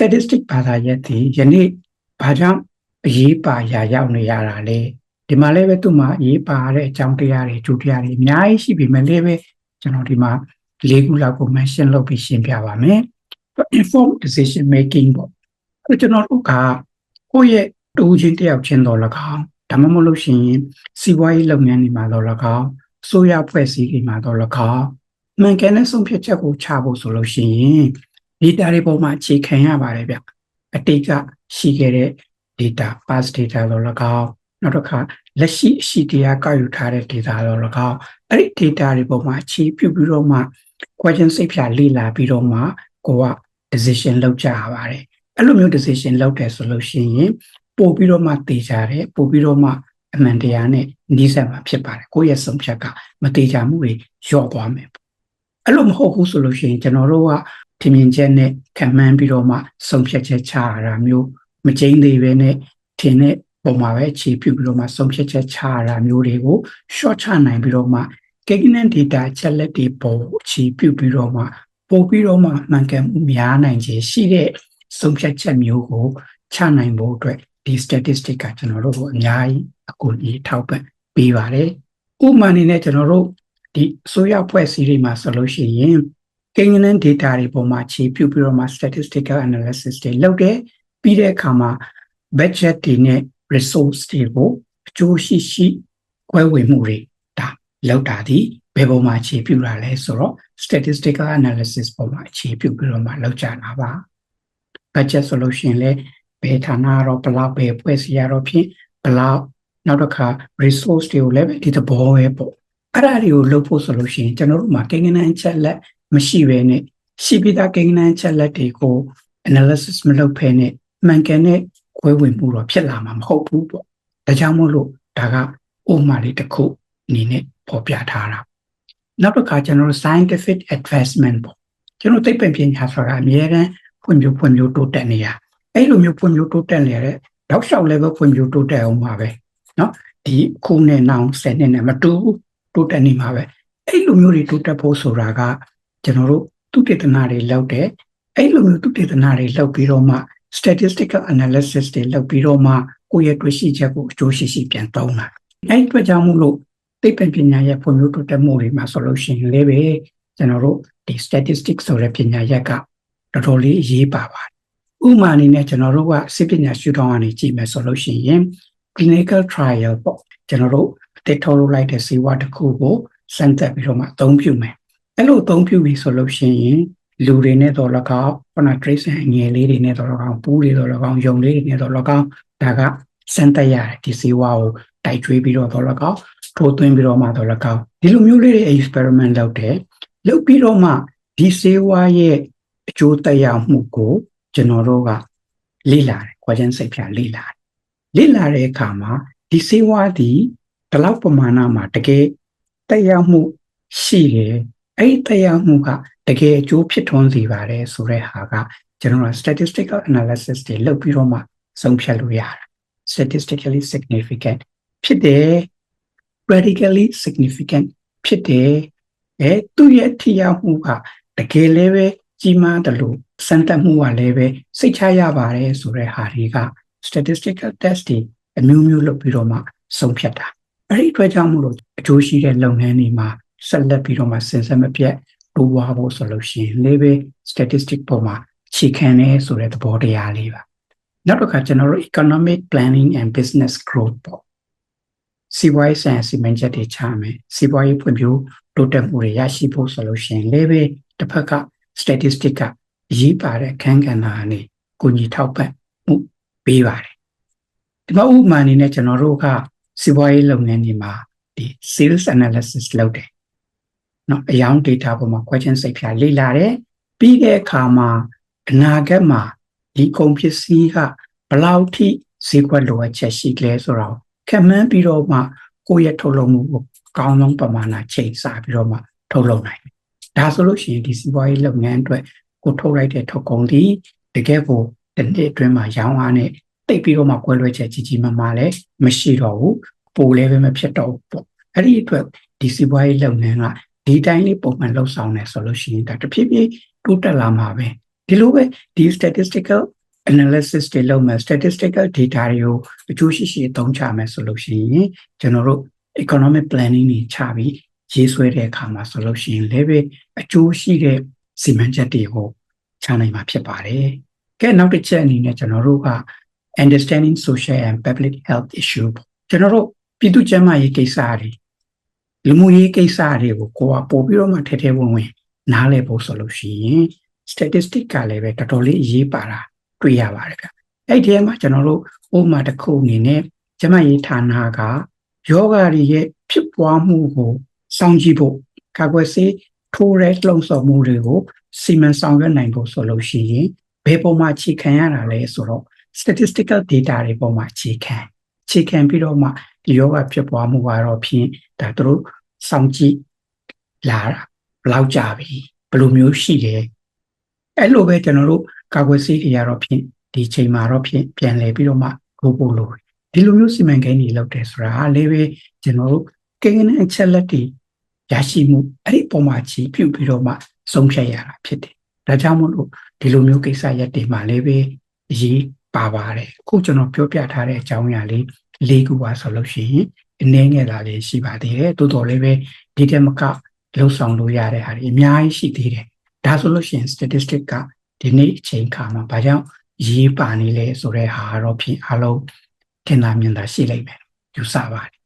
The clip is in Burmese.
statistic ဘာသာရပ်ဒီယနေ့ဘာကြောင့်အရေးပါရာရောက်နေရတာလဲဒီမှာလည်းပဲသူ့မှာအရေးပါတဲ့အကြောင်းတရားတွေကျိုးတရားတွေအများကြီးရှိပြီမဲ့လည်းပဲကျွန်တော်ဒီမှာလေးခုလောက်ကို mention လုပ်ပြီးရှင်းပြပါမယ် informed decision making ပေါ့အဲကျွန်တော်တို့ကကိုယ့်ရဲ့တူချင်းတယောက်ချင်းတော်၎င်းဒါမှမဟုတ်လို့ရှိရင်စီးပွားရေးလုပ်ငန်းတွေမှာတော့၎င်းဆိုရဖွဲ့စည်းတွေမှာတော့၎င်းမှန်ကန်တဲ့ဆုံးဖြတ်ချက်ကိုချဖို့ဆိုလို့ရှိရင် data တွေပေါ်မှာအခြေခံရပါတယ်ဗျအတိတ်ကရှိခဲ့တဲ့ data past data တော့၎င်းနောက်တစ်ခါလက်ရှိအရှိတရားကောက်ယူထားတဲ့ data တော့၎င်းအဲ့ဒီ data တွေပေါ်မှာအခြေပြုပြီးတော့မှ question စိတ်ဖြာလေ့လာပြီးတော့မှကိုက decision လောက်ကြရပါတယ်အဲ့လိုမျိုး decision လောက်တယ်ဆိုလို့ရှိရင်ပို့ပြီးတော့မှတေချာတယ်ပို့ပြီးတော့မှအမှန်တရားနဲ့နှီးစပ်မှာဖြစ်ပါတယ်ကိုယ့်ရဲ့ဆုံးဖြတ်ကမတေချာမှုတွေလျော့သွားမယ်အဲ့လိုမဟုတ်ဘူးဆိုလို့ရှိရင်ကျွန်တော်တို့က ထင်မြင်ချက်နဲ့ခံမှန်းပြီးတော့မှဆုံးဖြတ်ချက်ချရတာမျိုးမကျင်းသေးပဲနဲ့ထင်တဲ့ပုံမှာပဲခြေပြုပြီးတော့မှဆုံးဖြတ်ချက်ချရတာမျိုးတွေကို short ချနိုင်ပြီးတော့မှ Cagnan data ချက်လက်တွေပေါ်အခြေပြုပြီးတော့မှပို့ပြီးတော့မှမှန်ကန်မှုများနိုင်ခြင်းရှိတဲ့ဆုံးဖြတ်ချက်မျိုးကိုချနိုင်ဖို့အတွက်ဒီ statistic ကကျွန်တော်တို့ကိုအများကြီးအကူအညီထောက်ပံ့ပေးပါတယ်။ဥပမာအနေနဲ့ကျွန်တော်တို့ဒီအစိုးရဖွဲ့စည်းတွေမှာဆိုလို့ရှိရင် Cagnan data တွေပေါ်မှာခြေပြုပြီးတော့မှ statistical analysis တွေလုပ်တယ်ပြီးတဲ့အခါမှာ budget တွေနဲ့ resource တွေကိုအကျိုးရှိရှိခွဲဝေမှုတွေဒါလောက်တာဒီဘယ်ပေါ်မှာအခြေပြုတာလဲဆိုတော့ statistical analysis ပေါ်မှာအခြေပြုပြီးတော့မှလောက်ကြတာပါ budget ဆိုလို့ရှိရင်လည်းဘယ်ဌာနတော့ဘလောက်ပဲဖွဲ့စည်းရတော့ဖြင့်ဘလောက်နောက်တစ်ခါ resource တွေကိုလည်းဒီသဘောပဲပေါ့အဲ့ဒါတွေကိုလုပ်ဖို့ဆိုလို့ရှိရင်ကျွန်တော်တို့မှာကိန်းဂဏန်းချက်လက် မရှိဘဲနဲ့ရှိပြီးသားကိန်းဂဏန်းချက်လက်တွေကို analysis မလုပ်ဖဲနဲ့မှန်ကန်တဲ့ခွဲဝေမှုတော့ဖြစ်လာမှာမဟုတ်ဘူးပေါ့ဒါကြောင့်မို့လို့ဒါကဥပမာလေးတစ်ခုအနေနဲ့ပေါ်ပြထားတာနောက်တစ်ခါကျွန်တော်တို့ scientific advancement ပေါ့ကျွန်တော်သိပ္ပံပညာဆိုတာအများအားဖွံ့ဖြိုးဖွံ့ဖြိုးတိုးတက်နေရအဲ့လိုမျိုးဖွံ့ဖြိုးတိုးတက်နေတဲ့တောက်လျှောက်လည်းပဲဖွံ့ဖြိုးတိုးတက်အောင်ပါပဲเนาะဒီခုနဲ့နောင်10နှစ်နဲ့မတူတိုးတက်နေမှာပဲအဲ့လိုမျိုးတွေတိုးတက်ဖို့ဆိုတာက ကျွန်တော်တို့သူတေသနာတွေလောက်တယ်အဲ့လိုမျိုးသူတေသနာတွေလောက်ပြီးတော့မှ statistical analysis တွေလုပ်ပြီးတော့မှကိုယ့်ရဲ့တွေ့ရှိချက်ကိုအကျိုးရှိရှိပြန်သုံးတာအဲ့ဒီအတွက်ကြောင့်မို့လို့သိပ္ပံပညာရဲ့ဖွံ့ဖြိုးတိုးတက်မှုတွေမှာဆိုလို့ရှိရင်လည်းပဲကျွန်တော်တို့ဒီ statistics ဆိုတဲ့ပညာရက်ကတော်တော်လေးအရေးပါပါတယ်ဥပမာအနေနဲ့ကျွန်တော်တို့ကစစ်ပညာရှုထောင့်ကနေကြည့်မယ်ဆိုလို့ရှိရင် clinical trial ပေါ့ကျွန်တော်တို့အသက်ထုတ်လုပ်လိုက်တဲ့ဆေးဝါးတစ်ခုကိုစမ်းသပ်ပြီးတော့မှအသုံးပြုမယ် အဲ့လိုအသုံးပြုပြီဆိုလို့ရှိရင်လူတွေနဲ့တော့၎င်းခုန trace အငယ်လေးတွေနဲ့တော့၎င်းပူးတွေတော့၎င်းယုံလေးတွေနဲ့တော့၎င်းဒါကစမ်းသပ်ရတယ်ဒီဆေးဝါးကိုတိုက်ကျွေးပြီးတော့တော့၎င်းထိုးသွင်းပြီးတော့မှတော့၎င်းဒီလိုမျိုးလေးတွေ experiment လုပ်တယ်လုပ်ပြီးတော့မှဒီဆေးဝါးရဲ့အကျိုးသက်ရောက်မှုကိုကျွန်တော်တို့ကလေ့လာတယ်ခွဲခြမ်းစိတ်ဖြာလေ့လာတယ်လေ့လာတဲ့အခါမှာဒီဆေးဝါးဒီဒီလောက်ပမာဏမှာတကယ်သက်ရောက်မှုရှိတယ် အဲ့ဒီသက်ရောက်မှုကတကယ်အကျိုးဖြစ်ထွန်းစေပါတယ်ဆိုတဲ့ဟာကကျွန်တော်တို့ statistical analysis တွေလုပ်ပြီးတော့မှဆုံးဖြတ်လို့ရတာ statistically significant ဖြစ်တယ် radically significant ဖြစ်တယ်အဲသူ့ရဲ့ထိရောက်မှုကတကယ်လည်းပဲကြီးမားတယ်လို့စမ်းသပ်မှုကလည်းပဲစိတ်ချရပါတယ်ဆိုတဲ့ဟာတွေက statistical test တွေအမျိုးမျိုးလုပ်ပြီးတော့မှဆုံးဖြတ်တာအဲ့ဒီအတွက်ကြောင့်မို့လို့အကျိုးရှိတဲ့လုပ်ငန်းတွေမှာ ဆက်လက်ပြီးတော့မှစဉ်ဆက်မပြတ်တိုးပွားဖို့ဆိုလို့ရှိရင်လည်းပဲ statistic ပေါ်မှာခြေခံနေဆိုတဲ့သဘောတရားလေးပါနောက်တစ်ခါကျွန်တော်တို့ economic planning and business growth ပေါ့စီးပွားရေးဆိုင်ရာစီမံချက်တွေချမယ်စီးပွားရေးဖွံ့ဖြိုးတိုးတက်မှုတွေရရှိဖို့ဆိုလို့ရှိရင်လည်းပဲတစ်ဖက်က statistic ကအရေးပါတဲ့ခန်းကဏ္ဍအနေကိုညီထောက်ပံ့မှုပေးပါတယ်ဒီမှာဥပမာအနေနဲ့ကျွန်တော်တို့ကစီးပွားရေးလုပ်ငန်းတွေမှာဒီ sales analysis လုပ်တယ် နော်အယောင် data ပေါ်မှာ question စိတ်ဖြာလေ့လာတယ်ပြီးတဲ့အခါမှာအနာဂတ်မှာဒီကုန်ပစ္စည်းကဘလောက်ထိဈေးကွက်လိုအပ်ချက်ရှိကလဲဆိုတော့ခံမှန်းပြီးတော့မှကိုယ့်ရဲ့ထုတ်လုပ်မှုကိုကောင်းဆုံးပမာဏချိန်ဆပြီးတော့မှထုတ်လုပ်နိုင်တယ်ဒါဆိုလို့ရှိရင်ဒီစီးပွားရေးလုပ်ငန်းအတွက်ကိုထုတ်လိုက်တဲ့ထုတ်ကုန်ဒီတကယ်ကိုတစ်နှစ်အတွင်းမှာရောင်းအားနဲ့တိတ်ပြီးတော့မှကွဲလွဲချက်ကြီးကြီးမားမားလည်းမရှိတော့ဘူးပိုလည်းပဲမဖြစ်တော့ဘူးပေါ့အဲ့ဒီအတွက်ဒီစီးပွားရေးလုပ်ငန်းက ဒီတိုင်းလေးပုံမှန်လှုပ်ဆောင်နေဆိုလို့ရှိရင်ဒါတဖြည်းဖြည်းတိုးတက်လာမှာပဲဒီလိုပဲဒီ statistical analysis တွေလုပ်မယ် statistical data တွေကိုအကျိုးရှိရှိအသုံးချမယ်ဆိုလို့ရှိရင်ကျွန်တော်တို့ economic planning တွေချပြီးရေးဆွဲတဲ့အခါမှာဆိုလို့ရှိရင်လည်းပဲအကျိုးရှိတဲ့စီမံချက်တွေကိုချနိုင်မှာဖြစ်ပါတယ်။ကဲနောက်တစ်ချက်အနေနဲ့ကျွန်တော်တို့က understanding social and public health issue ပေါ့ကျွန်တော်တို့ပြည်သူ့ကျန်းမာရေးကိစ္စတွေ လူမှုရေးကိစ္စတွေကိုကိုယ်ကပို့ပြီးတော့မှထဲထဲဝင်ဝင်နားလည်ဖို့ဆိုလို့ရှိရင် statistic ကလည်းပဲတော်တော်လေးအရေးပါတာတွေ့ရပါတယ်ဗျ။အဲ့ဒီထဲမှာကျွန်တော်တို့ဥပမာတစ်ခုအနေနဲ့ကျန်းမာရေးဌာနကယောဂါတွေရဲ့ဖြစ်ပွားမှုကိုစောင့်ကြည့်ဖို့ကာကွယ်ဆေးထိုးရဲလှုံ့ဆော်မှုတွေကိုစီမံဆောင်ရွက်နိုင်ဖို့ဆိုလို့ရှိရင်ဘယ်ပုံမှာအခြေခံရတာလဲဆိုတော့ statistical data တွေပေါ်မှာအခြေခံအ ခြေခံပြီးတော့မှဒီယောဂဖြစ်ပွားမှုကတော့ဖြင့်ဒါသူတို့စောင့်ကြည့်လာတာဘယ်လောက်ကြာပြီဘယ်လိုမျိုးရှိတယ်အဲ့လိုပဲကျွန်တော်တို့ကာကွယ်ဆေးတွေရတော့ဖြင့်ဒီချိန်မှာတော့ဖြင့်ပြန်လဲပြီးတော့မှကိုပို့လို့ဒီလိုမျိုးစီမံကိန်းတွေလုပ်တယ်ဆိုတာလည်းပဲကျွန်တော်တို့ကိန်းနဲ့အချက်လက်တွေရရှိမှုအဲ့ဒီပုံမှာချီပြုတ်ပြီးတော့မှဆုံးဖြတ်ရတာဖြစ်တယ်ဒါကြောင့်မို့လို့ဒီလိုမျိုးကိစ္စရက်တွေမှာလည်းပဲအရေး ပါပါတယ်အခုကျွန်တော်ပြောပြထားတဲ့အကြောင်းအရာလေးလေးခုပါဆိုလို့ရှိရင်အနေငယ်လာလေးရှိပါသေးတယ်တိုးတော်လည်းပဲဒီတက်မကလှုပ်ဆောင်လို့ရတဲ့ဟာတွေအများကြီးရှိသေးတယ်ဒါဆိုလို့ရှိရင် statistic ကဒီနေ့အချိန်ခါမှာဘာကြောင့်ရေးပါနေလဲဆိုတဲ့ဟာတော့ဖြင့်အလုံးထင်သာမြင်သာရှိလိမ့်မယ်ယူဆပါတယ်